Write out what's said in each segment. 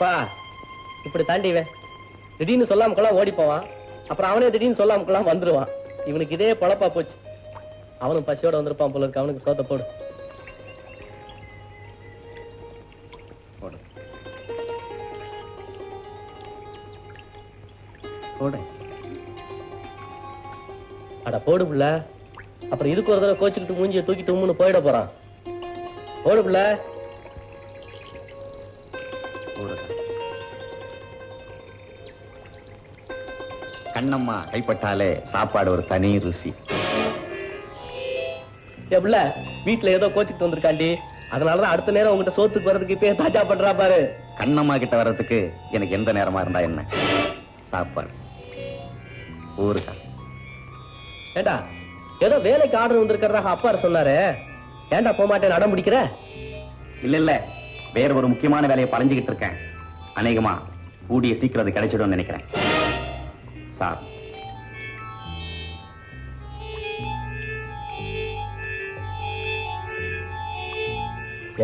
படாப்பா இப்படி தாண்டி இவன் திடீர்னு சொல்லாமக்கெல்லாம் ஓடி போவான். அப்புறம் அவனே திடீர்னு சொல்லாமக்கெல்லாம் வந்துருவான். இவனுக்கு இதே பொழப்பா போச்சு. அவனும் பசியோட வந்திருப்பான் போல இருக்கு. அவனுக்கு சோத்த போடு. அட போடு புள்ள. அப்புறம் இதுக்கு ஒரு தடவை கோச்சுக்கிட்டு மூஞ்சியை தூக்கிட்டு போயிட போறான். போடு புள்ள. கண்ணம்மா கைப்பட்டாலே சாப்பாடு ஒரு தனி ருசி. புள்ள வீட்டுல ஏதோ கோச்சுக்கிட்டு வந்திருக்காண்டி. அதனாலதான் அடுத்த நேரம் உங்ககிட்ட சோத்துக்கு வர்றதுக்கு இப்பயே தாஜா பண்றா பாரு. கண்ணம்மா கிட்ட வர்றதுக்கு எனக்கு எந்த நேரமா இருந்தா என்ன? சாப்பாடு. ஊருக்கா ஏண்டா ஏதோ வேலைக்கு ஆர்டர் வந்திருக்கிறதாக அப்பா சொன்னாரு. ஏன்டா போக மாட்டேன் அடம் பிடிக்கிற? இல்ல இல்ல. வேற ஒரு முக்கியமான வேலையை பழஞ்சுக்கிட்டு இருக்கேன். அநேகமா கூடிய சீக்கிரம் அது கிடைச்சிடும்னு நினைக்கிறேன். சார்.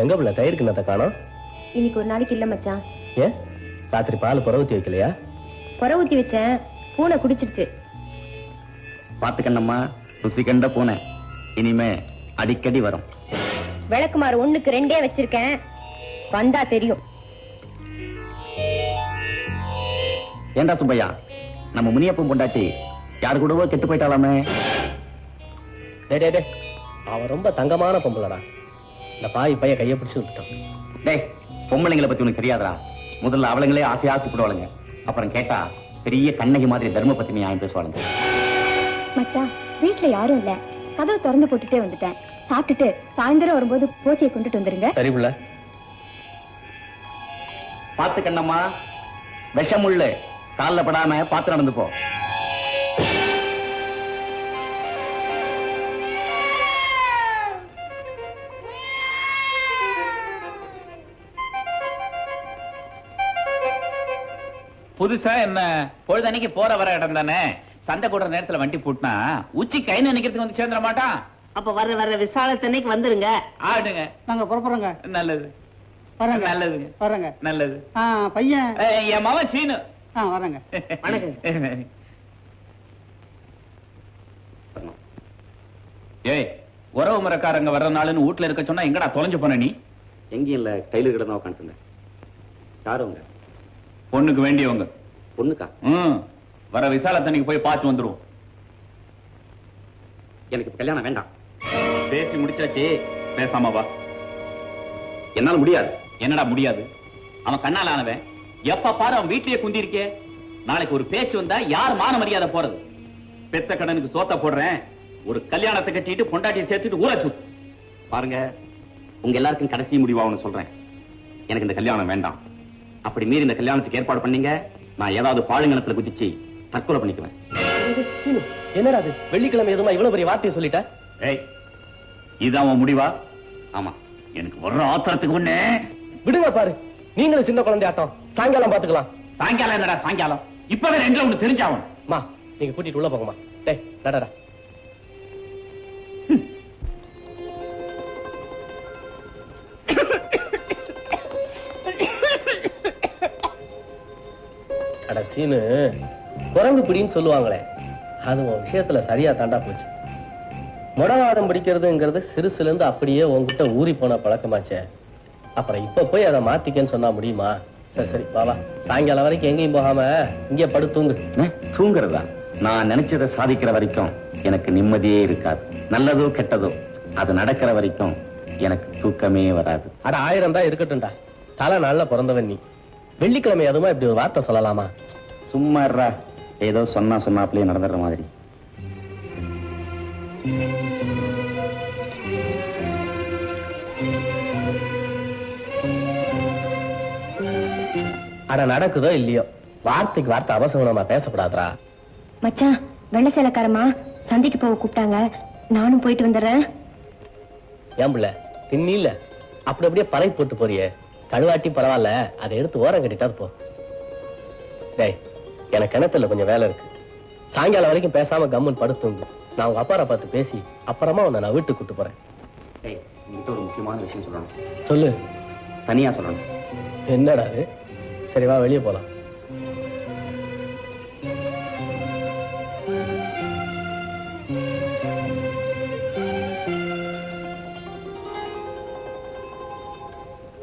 எங்க புள்ள? தயிர் கிண்ணத்தை காணோம். இன்னைக்கு ஒரு நாளைக்கு இல்ல மச்சான். ஏன்? ராத்திரி பால் புற ஊத்தி வைக்கலையா? புற ஊத்தி வச்சேன். பூனை குடிச்சிருச்சு. பார்த்து கண்ணம்மா ருசி கண்ட பூனை. இனிமே அடிக்கடி வரும். விளக்குமாறு ஒண்ணுக்கு ரெண்டே வச்சிருக்கேன். வந்தா தெரியும். ஏண்டா சுப்பையா? நம்ம முனியப்பன் பொண்டாட்டி யாரு கூடவோ கெட்டு போயிட்டாலாமே. டேய் டேய் டேய். அவன் ரொம்ப தங்கமான பொம்பளடா. இந்த பாய் பைய கையை பிடிச்சு விட்டுட்டான் டேய் பொம்பளைங்களை பத்தி உனக்கு தெரியாதா முதல்ல அவளுங்களே ஆசையா கூப்பிடுவாளுங்க. அப்புறம் கேட்டா பெரிய கண்ணகி மாதிரி தர்ம பத்தினி நியாயம் பேசுவாளுங்க. மச்சான் வீட்டுல யாரும் இல்ல. கதவை திறந்து போட்டுட்டே வந்துட்டேன். சாப்பிட்டுட்டு சாயந்தரம் வரும்போது போச்சியை கொண்டுட்டு வந்துருங்க. சரி புள்ள. பார்த்து கண்ணம்மா விஷமுள்ளு கால்ல படாம பார்த்து நடந்து போ புதுசா என்ன? பொழுதன்னைக்கு போற வர இடம் தானே? சண்டை கூடுற நேரத்துல வண்டி பூட்டினா உச்சி கை நினைக்கிறதுக்கு வந்து சேர்ந்துட மாட்டான் அப்ப வர்ற வர்ற விசாலத்தன்னைக்கு வந்துருங்க. ஆடுங்க. நாங்க புறப்படுறோங்க. நல்லது. வரேங்க நல்லதுங்க. வரேங்க நல்லது. பையன். ஏய், என் மவன் சீனு. ஆ வரேங்க. வணக்கம். ஏய் உறவு முறைக்காரங்க வர்ற நாளுன்னு வீட்டுல இருக்க சொன்னா எங்கடா தொலைஞ்சு போன நீ? எங்கேயும் இல்ல கையில கிடந்தா உட்காந்துருந்தேன் யாருங்க பொண்ணுக்கு வேண்டியவங்க. பொண்ணுக்கா? ம் வர விசாலத்தன்னைக்கு போய் பார்த்து வந்துருவோம். எனக்கு இப்ப கல்யாணம் வேண்டாம். பேசி முடிச்சாச்சு பேசாம வா. என்னால முடியாது. என்னடா முடியாது? அவன் கண்ணால் ஆனவன். எப்ப பாரு அவன் வீட்லயே குந்தி இருக்கே நாளைக்கு ஒரு பேச்சு வந்தா யார் மான மரியாதை போறது? பெத்த கடனுக்கு சோத்த போடுறேன். ஒரு கல்யாணத்தை கட்டிட்டு பொண்டாட்டியை சேர்த்துட்டு ஊரை சுத்து பாருங்க உங்க எல்லாருக்கும் கடைசி முடிவாகனு சொல்றேன். எனக்கு இந்த கல்யாணம் வேண்டாம். அப்படி மீறி இந்த கல்யாணத்துக்கு ஏற்பாடு பண்ணீங்க நான் ஏதாவது பாழுங்கணத்துல குதிச்சு தற்கொலை பண்ணிக்குவேன். என்னடா அது வெள்ளிக்கிழமை எதுமா இவ்வளவு பெரிய வார்த்தையை சொல்லிட்ட? ஏய் இதான் உன் முடிவா? ஆமா எனக்கு ஒரு ஆத்திரத்துக்கு ஒண்ணு. விடுங்க பாரு. நீங்களும் சின்ன குழந்தை ஆட்டம் சாயங்காலம் பாத்துக்கலாம். சாயங்காலம் என்னடா சாயங்காலம். இப்பவே ரெண்டுல ஒண்ணு தெரிஞ்சாவணும் மா நீங்க கூட்டிட்டு உள்ள போங்கம்மா. டேய் நடடா. அட சீனு குரங்கு பிடின்னு சொல்லுவாங்களே. அது உன் விஷயத்துல சரியா தாண்டா போச்சு. முடவாதம் பிடிக்கிறதுங்கிறது சிறுசுல இருந்து அப்படியே உன்கிட்ட ஊறி போன பழக்கமாச்சே. அப்புறம் இப்ப போய் அதை மாத்திக்கன்னு சொன்னா முடியுமா? சரி சரி வா வா. சாயங்காலம் வரைக்கும் எங்கேயும் போகாம இங்கே படுத்து தூங்கு. தூங்குறதா? நான் நினைச்சதை சாதிக்கிற வரைக்கும் எனக்கு நிம்மதியே இருக்காது. நல்லதோ கெட்டதோ அது நடக்கிற வரைக்கும் எனக்கு தூக்கமே வராது. அட ஆயிரம் தான் இருக்கட்டும்டா. தலை நாள்ல பிறந்தவன் நீ. வெள்ளிக்கிழமை அதுமா இப்படி ஒரு வார்த்தை சொல்லலாமா? சும்மா இருடா. ஏதோ சொன்னா சொன்னாப்லயே நடந்துடுற மாதிரி. அட நடக்குதோ இல்லையோ? வார்த்தைக்கு வார்த்தை அவசகுணமா பேசக்கூடாதுடா. மச்சான் வெள்ளை சேலக்காரமா சந்தைக்கு போக கூப்பிட்டாங்க. நானும் போயிட்டு வந்துடுறேன். ஏன் பிள்ளை தின்னி இல்ல அப்படி அப்படியே பழகி போட்டு போறியே. கழுவாட்டி பரவாயில்ல. அதை எடுத்து ஓரம் கட்டிட்டா போ. டேய் எனக்கு கிணத்துல கொஞ்சம் வேலை இருக்கு. சாயங்காலம் வரைக்கும் பேசாம கம்முன்னு படுத்துங்க நான் உங்க அப்பாரை பார்த்து பேசி அப்புறமா உன்னை நான் வீட்டுக்கு கூட்டு போறேன். ஒரு முக்கியமான விஷயம் சொல்லணும். சொல்லு. தனியா சொல்லணும். என்னடா அது சரி வா வெளியே போலாம்.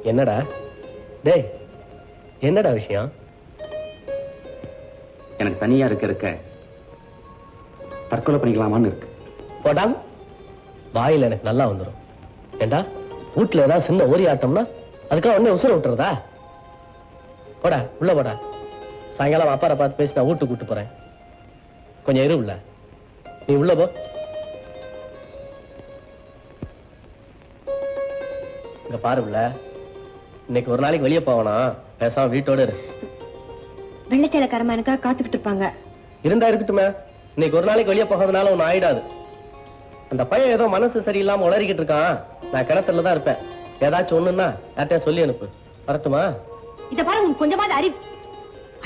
என்னடா? டேய் என்னடா விஷயம்? எனக்கு தனியா இருக்க இருக்க. தற்கொலை பண்ணிக்கலாமான்னு இருக்கு. போடாம் வாயில் எனக்கு நல்லா வந்துடும் ஏண்டா? வீட்டுல ஏதாவது சின்ன ஓரி ஆட்டம்னா அதுக்காக உடனே உசுர விட்டுறதா? போடா உள்ள போடா. சாயங்காலம் அப்பாரை பார்த்து பேசி நான் வீட்டுக்கு கூட்டு போறேன். கொஞ்சம் இரு உள்ள. நீ உள்ள போ. இங்க பாரு உள்ள. இன்னைக்கு ஒரு நாளைக்கு வெளியே போவனா? பேசாம வீட்டோட இரு. வெள்ளச்சேலக்காரமா எனக்கா காத்துக்கிட்டு இருப்பாங்க. இருந்தா இருக்கட்டுமே. இன்னைக்கு ஒரு நாளைக்கு வெளியே போகிறதுனால ஒண்ணு ஆயிடாது. அந்த பையன் ஏதோ மனசு சரியில்லாம உளறிக்கிட்டு இருக்கான். நான் கிணத்துல தான் இருப்பேன். ஏதாச்சும் ஒண்ணுன்னா யார்கிட்டயா சொல்லி அனுப்பு. வரட்டுமா? இத பாருங்க உங்களுக்கு கொஞ்சமாவது அறிவு.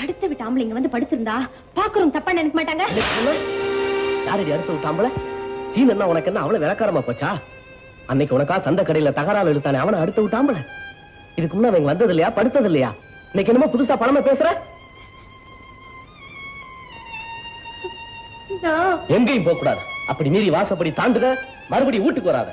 அடுத்த விட்டு ஆம்பளைங்க வந்து படுத்திருந்தா பாக்குறோம் தப்பா நினைக்க மாட்டாங்க? யாரடி அடுத்து விட்டாம்பல சீன் என்ன உனக்கு என்ன? அவ்வளவு விளக்காரமா போச்சா? அன்னைக்கு உனக்கா சந்த கடையில தகராறு இழுத்தானே அவனை அடுத்து விட்டாம்பல இதுக்கு முன்ன அவங்க வந்தது இல்லையா? படுத்தது இல்லையா? இன்னைக்கு என்னமோ புதுசா பணமா பேசுற? எங்கேயும் போக கூடாது அப்படி மீறி வாசப்படி தாண்டுத மறுபடியும் வீட்டுக்கு வராத.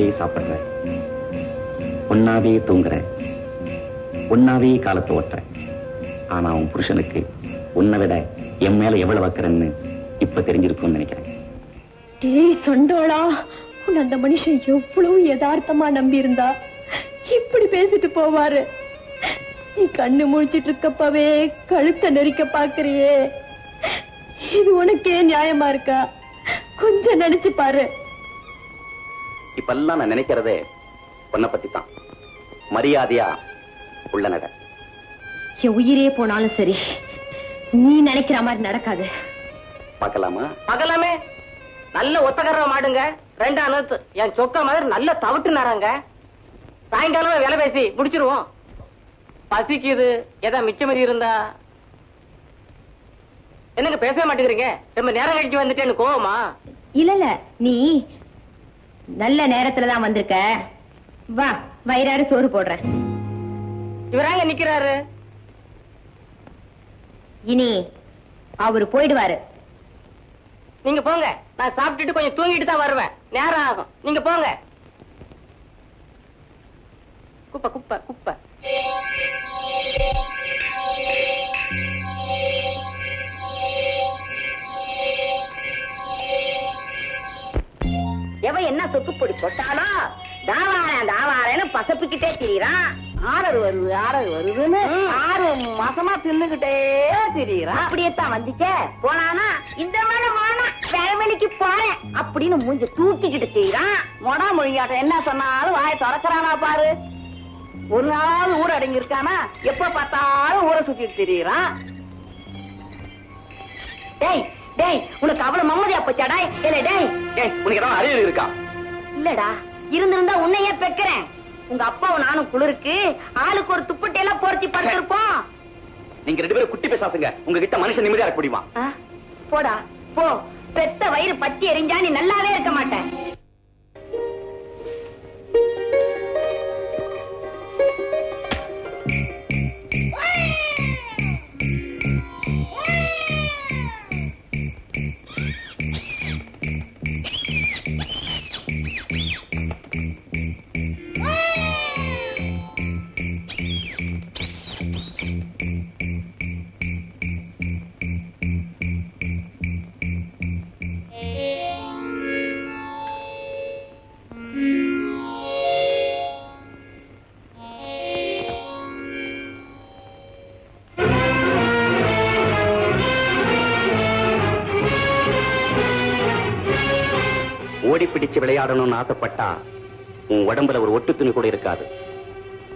ஒன்னாவே சாப்பிடுற. ஒன்னாவே தூங்குற. ஒன்னாவே காலத்தை ஓட்டுற. ஆனா உன் புருஷனுக்கு உன்னை விட என் மேல எவ்வளவு வைக்கிறேன்னு இப்ப தெரிஞ்சிருக்கும்னு நினைக்கிறேன். டேய் சொண்டோளா உன் அந்த மனுஷன் எவ்வளவு யதார்த்தமா நம்பி இருந்தா இப்படி பேசிட்டு போவாரு. நீ கண்ணு முழிச்சிட்டு இருக்கப்பவே கழுத்தை நெரிக்க பாக்குறியே. இது உனக்கே நியாயமா இருக்கா? கொஞ்சம் நினைச்சு பாரு. இப்பெல்லாம் நான் நினைக்கிறதே உன்னை பத்தி தான் மரியாதையா உள்ள நட. என் உயிரே போனாலும் சரி நீ நினைக்கிற மாதிரி நடக்காது. பார்க்கலாமா? பகலாமே நல்ல ஒத்தகர மாடுங்க. ரெண்டு அனுத்து என் சொக்க மாதிரி நல்ல தவிட்டு நரங்க. சாயங்காலம் விலை பேசி முடிச்சிருவோம். பசிக்குது. ஏதா மிச்சம் மாதிரி இருந்தா? என்னங்க பேசவே மாட்டேங்கிறீங்க? ரொம்ப நேரம் கழிச்சு வந்துட்டேன்னு கோவமா? இல்ல இல்ல. நீ நல்ல நேரத்துல தான் வந்திருக்க. வா வயிறாறு சோறு போடுறேன் இவராங்க நிக்கிறாரு. இனி அவரு போயிடுவாரு. நீங்க போங்க. நான் சாப்பிட்டுட்டு கொஞ்சம் தூங்கிட்டு தான் வருவேன். நேரம் ஆகும். நீங்க போங்க. குப்பை குப்பை குப்பை. எவ என்ன சொக்கு பொடி போட்டாலோ தாவாரன் தாவாரன்னு பசப்பிக்கிட்டே திரியறான். ஆறர் வருது ஆறர் வருதுன்னு ஆறு மாசமா தின்னுகிட்டே திரியறான். அப்படியே தான் வந்துச்சே. போனானா இந்த மேல போனா வேலைக்கு போறேன் அப்படின்னு மூஞ்சி தூக்கிக்கிட்டு திரியறான். மொடா மொழியாட்டம் என்ன சொன்னாலும் வாயை திறக்கறானா பாரு. ஒரு நாள் ஊர் அடங்கி இருக்கானா எப்ப பார்த்தாலும் ஊரை சுத்திட்டு திரியறான். டேய் டேய் உனக்கு அவ்வளவு மம்மதியா போச்சாடா இல்ல டேய். உனக்கு ஏதாவது அறிவு இருக்கா? இல்லடா இருந்திருந்தா உன்னையே பெக்கிறேன். உங்க அப்பாவும் நானும் குளிருக்கு ஆளுக்கு ஒரு துப்பட்டி எல்லாம் போர்த்தி படுத்திருப்போம். நீங்க ரெண்டு பேரும் குட்டி பேசாசுங்க. உங்ககிட்ட மனுஷன் நிம்மதியா இருக்க முடியுமா? போடா போ. பெத்த வயிறு பத்தி எரிஞ்சா நீ நல்லாவே இருக்க மாட்ட. வச்சு விளையாடணும்னு ஆசைப்பட்டா உன் உடம்புல ஒரு ஒட்டு துணி கூட இருக்காது.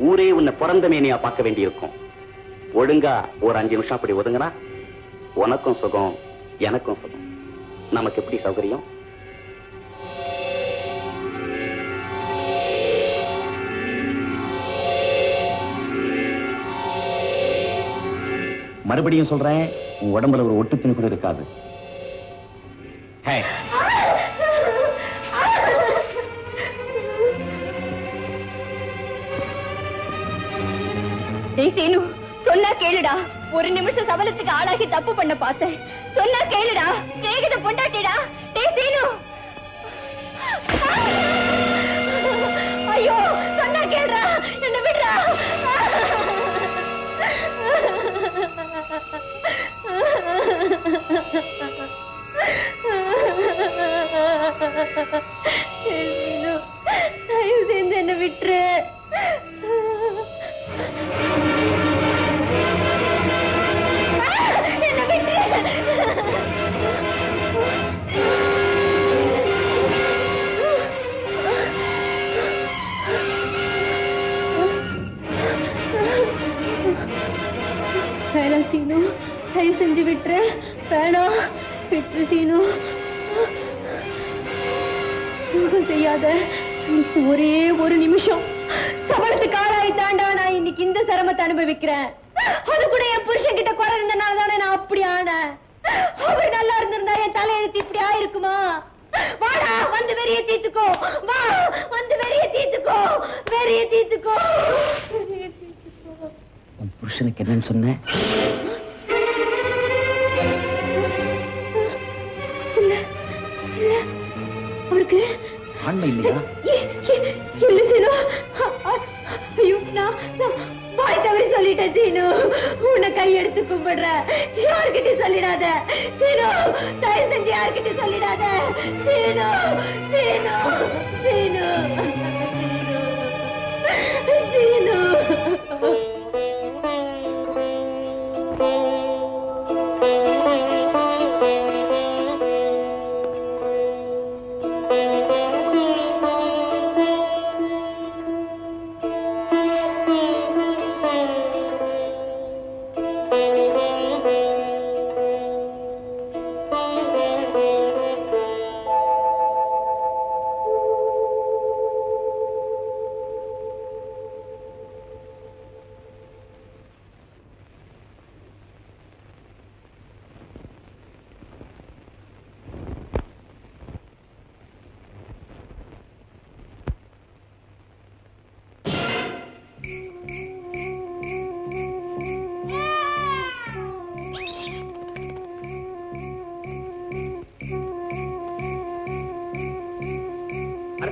ஊரே உன்னை பிறந்த மேனியா பார்க்க வேண்டியிருக்கும். ஒழுங்கா ஒரு அஞ்சு நிமிஷம் அப்படி ஒதுங்கினா உனக்கும் சுகம் எனக்கும் சுகம். நமக்கு எப்படி சௌகரியம்? மறுபடியும் சொல்றேன் உன் உடம்புல ஒரு ஒட்டு துணி கூட இருக்காது. ஹே டேய் சீனு சொன்னா கேளுடா. ஒரு நிமிஷம் சபலத்துக்கு ஆளாகி தப்பு பண்ண பார்த்தேன். சொன்னா கேளுடா. கேக்குத பொண்டாட்டிடா. டேய் சீனு ஐயோ சொன்னா கேளுடா. என்ன விடுடா சீனு விட்டுரு. வேணாம் விட்டுரு சீனு. துரோகம் செய்யாத. ஒரே ஒரு நிமிஷம். சபலத்துக்கு ஆளாயிட்டாண்டா நான் இன்னைக்கு இந்த சிரமத்தை அனுபவிக்கிறேன். அது கூட என் புருஷன் கிட்ட குறை இருந்தனால தானே நான் அப்படி ஆனேன். அவர் நல்லா இருந்திருந்தா என் தலையெழுத்து இப்படி ஆயிருக்குமா? வாடா வந்து வெறிய தீத்துக்கோ. வா வந்து வெறிய தீத்துக்கோ. வெறிய தீத்துக்கோ. புருஷனுக்கு என்னன்னு சொன்ன? அவருக்கு ஆண்மை இல்லையா? இல்ல சீனு. ஐயோ நான் வாய் தவறி சொல்லிட்டேன் சீனு. உன்னை கையெடுத்து கும்பிடுறேன் யார்கிட்டயும் சொல்லிடாத. சீனு தயவு செஞ்சு யார்கிட்டயும் சொல்லிடாத. சீனு சீனு சீனு. சீனு.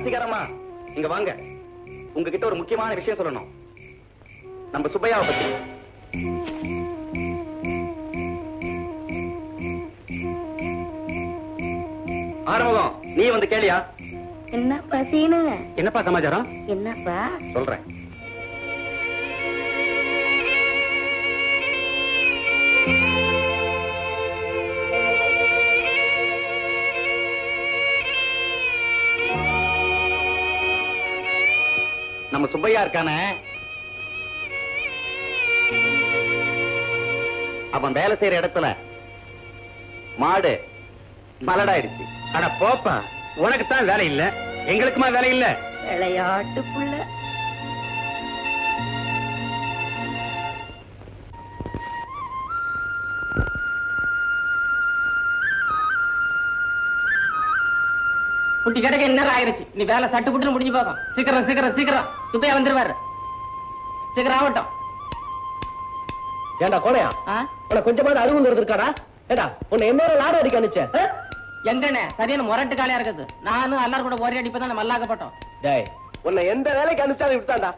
அரசிகாரம்மா இங்க வாங்க. உங்ககிட்ட ஒரு முக்கியமான விஷயம் சொல்லணும். நம்ம சுப்பையாவை பத்தி. ஆறுமுகம் நீ வந்து கேளியா? என்னப்பா சீனு? என்னப்பா சமாச்சாரம்? என்னப்பா? சொல்றேன். நம்ம சுப்பையா இருக்கானே. அவன் வேலை செய்யற இடத்துல மாடு மலடாயிடுச்சு ஆனா போப்பா உனக்கு தான் வேலை இல்ல. எங்களுக்குமா வேலை இல்ல? விளையாட்டு புள்ள. குட்டி கிடக்க என்ன ஆயிருச்சு? நீ வேலை சட்டு புட்டுன்னு முடிஞ்சு போகும் சீக்கிரம் சீக்கிரம் சீக்கிரம். சுப்பையா வந்துருவாரு. சீக்கிரம் ஆகட்டும். ஏண்டா கோணையா? ஆ? உனக்கு கொஞ்சமாவது அறிவு இருக்காடா? ஏடா உன்னை என்ன லாடம் அடிக்க அனுப்பிச்சேன்? எங்கண்ணே? சரியான முரட்டு காலையா இருக்குது. நானும் எல்லாரும் கூட ஒரே அடிப்பதான் நம்ம மல்லாக்கப்பட்டோம் டேய் உன்னை எந்த வேலைக்கு அனுப்பிச்சாலும் இப்படித்தான்டா.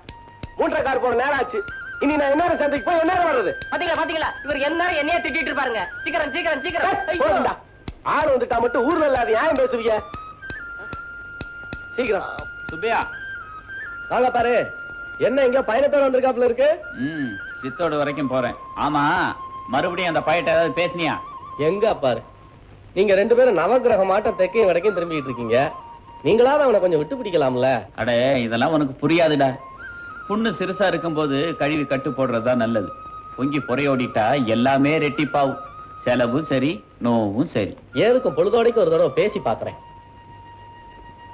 மூன்றரை கார் போன நேரம் ஆச்சு. இனி நான் என்ன சந்தைக்கு போய் என்ன வர்றது? பாத்தீங்களா பாத்தீங்களா? இவர் என்ன என்னைய திட்டிட்டு இருப்பாருங்க. சீக்கிரம் சீக்கிரம் சீக்கிரம். ஆள் வந்துட்டா மட்டும் ஊர்ல இல்லாத நியாயம் பேசுவீங்க சீக்கிரம். சுப்பையா. வாங்க பாரு. என்ன இங்க பயணத்தோட வந்திருக்காப்ல இருக்கு? ம் சித்தோடு வரைக்கும் போறேன். ஆமா மறுபடியும் அந்த பையட்ட ஏதாவது பேசுனியா? எங்க பாரு. நீங்க ரெண்டு பேரும் நவகிரக மாட்டம் தெற்கையும் வடக்கையும் திரும்பிட்டு இருக்கீங்க. நீங்களாவது அவனை கொஞ்சம் விட்டு பிடிக்கலாம்ல? அடே இதெல்லாம் உனக்கு புரியாதுடா. புண்ணு சிறுசா இருக்கும்போது கழுவி கட்டு போடுறதுதான் நல்லது. பொங்கி புறையோடிட்டா எல்லாமே ரெட்டிப்பாவும். செலவும் சரி நோவும் சரி. ஏதுக்கும் பொழுதோடைக்கு ஒரு தடவை பேசி பாக்குறேன்.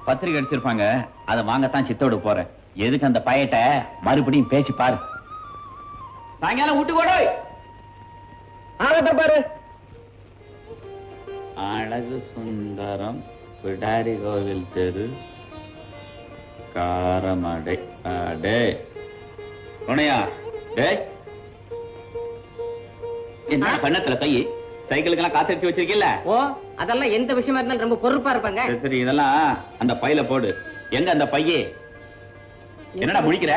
பத்திரிக்கை அடிச்சிருப்பாங்க. அதை வாங்கத்தான் சித்தோடு போறேன். எதுக்கு அந்த பையட்ட மறுபடியும் பேசி பாரு. சாயங்காலம் வீட்டு கூட ஆகட்ட பாரு. அழகு சுந்தரம் பிடாரி கோவில் தெரு காரமடை. அடே துணையா டேய் என்ன பண்ணத்துல கை சைக்கிளுக்கெல்லாம் காத்தடிச்சு வச்சிருக்கீல்ல? ஓ. அதெல்லாம் எந்த விஷயமா இருந்தாலும் ரொம்ப பொறுப்பா இருப்பாங்க. சரி, இதெல்லாம் அந்த பையில போடு. எங்க அந்த பையே? என்னடா முடிக்கிற?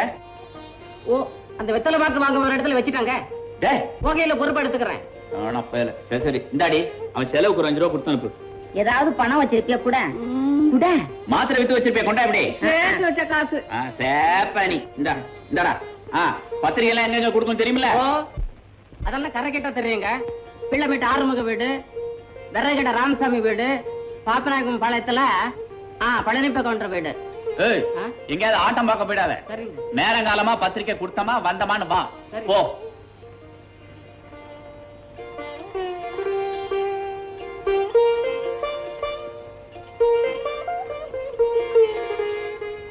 ஓ அந்த வெத்தலை பாக்கு வாங்க ஒரு இடத்துல வச்சுட்டாங்க. டேய் ஓகையில பொறுப்பு எடுத்துக்கிறேன். ஆனா பயல. சரி சரி இந்தாடி அவன் செலவுக்கு ஒரு அஞ்சு ரூபா கொடுத்து அனுப்பு. ஏதாவது பணம் வச்சிருப்பியா? கூட. கூட. மாத்திரை வித்து வச்சிருப்பேன் கொண்டா இப்படி சேர்த்து வச்ச காசு. ஆ, சேப்பனி இந்தா இந்தாடா. ஆ பத்திரிகை எல்லாம் எங்க கொடுக்கும் தெரியுமில்ல? ஓ அதெல்லாம் கரை கேட்டா தெரியுங்க. பிள்ளைமேட்டு ஆறுமுக வீடு விறகட ராமசாமி வீடு பாப்பநாயகம் பாளையத்துல ஆ பழனிப்ப கவுண்டர் வீடு? எங்கேயாவது ஆட்டம் பார்க்க போயிடாத. நேரங்காலமா பத்திரிக்கை கொடுத்தமா வந்தமான்னு வா. போ.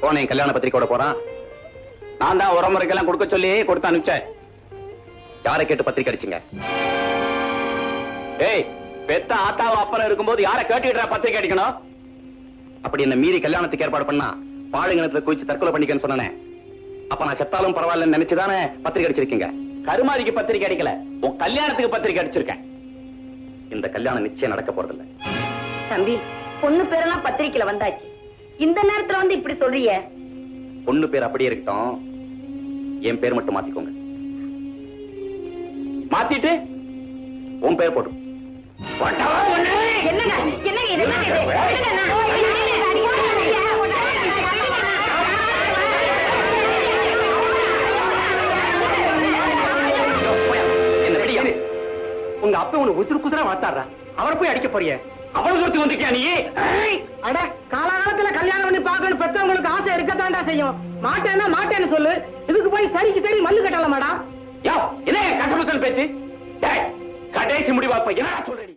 கோனை கல்யாண பத்திரிக்கையோட போறான். நான் தான் உரமுறைக்கெல்லாம் கொடுக்க சொல்லி கொடுத்து அனுப்பிச்சேன். யாரை கேட்டு பத்திரிக்கை அடிச்சீங்க? ஏய் பெத்த ஆத்தாவும் அப்புறம் இருக்கும்போது யாரை கேட்டுக்கிட்டா பத்திரிக்கை அடிக்கணும்? அப்படி என்ன மீறி கல்யாணத்துக்கு ஏற்பாடு பண்ணா பாழுங்கணத்துல குளிச்சு தற்கொலை பண்ணிக்கன்னு சொன்னனே. அப்ப நான் செத்தாலும் பரவாயில்லன்னு நினைச்சுதானே பத்திரிக்கை அடிச்சிருக்கீங்க? கருமாதிக்கு பத்திரிக்கை அடிக்கல. உன் கல்யாணத்துக்கு பத்திரிக்கை அடிச்சிருக்கேன். இந்த கல்யாணம் நிச்சயம் நடக்க போறதில்ல. தம்பி பொண்ணு பேரெல்லாம் பத்திரிக்கையில வந்தாச்சு. இந்த நேரத்துல வந்து இப்படி சொல்றியே பொண்ணு பேர் அப்படியே இருக்கட்டும். என் பேர் மட்டும் மாத்திக்கோங்க. மாத்திட்டு உன் பேர் போட்டு என்னங்க? என்னங்க இது? என்னங்க? உங்க அப்பா உன்னை உசுறு குசுரா வளர்த்தாரா அவரை போய் அடிக்க போறிய. அவ்வளவு தூரத்துக்கு வந்திருக்கியா நீ? அட காலகாலத்துல கல்யாணம் பண்ணி பார்க்கணும் பெத்தவங்களுக்கு ஆசை இருக்கத்தான்டா செய்யும். மாட்டேன்னா மாட்டேன்னு சொல்லு. இதுக்கு போய் சரிக்கு சரி மல்லு கட்டலாமாடா? யோ என்ன கட்டமசல் பேச்சு? கடைசி முடிவா இப்ப என்ன சொல்ற நீ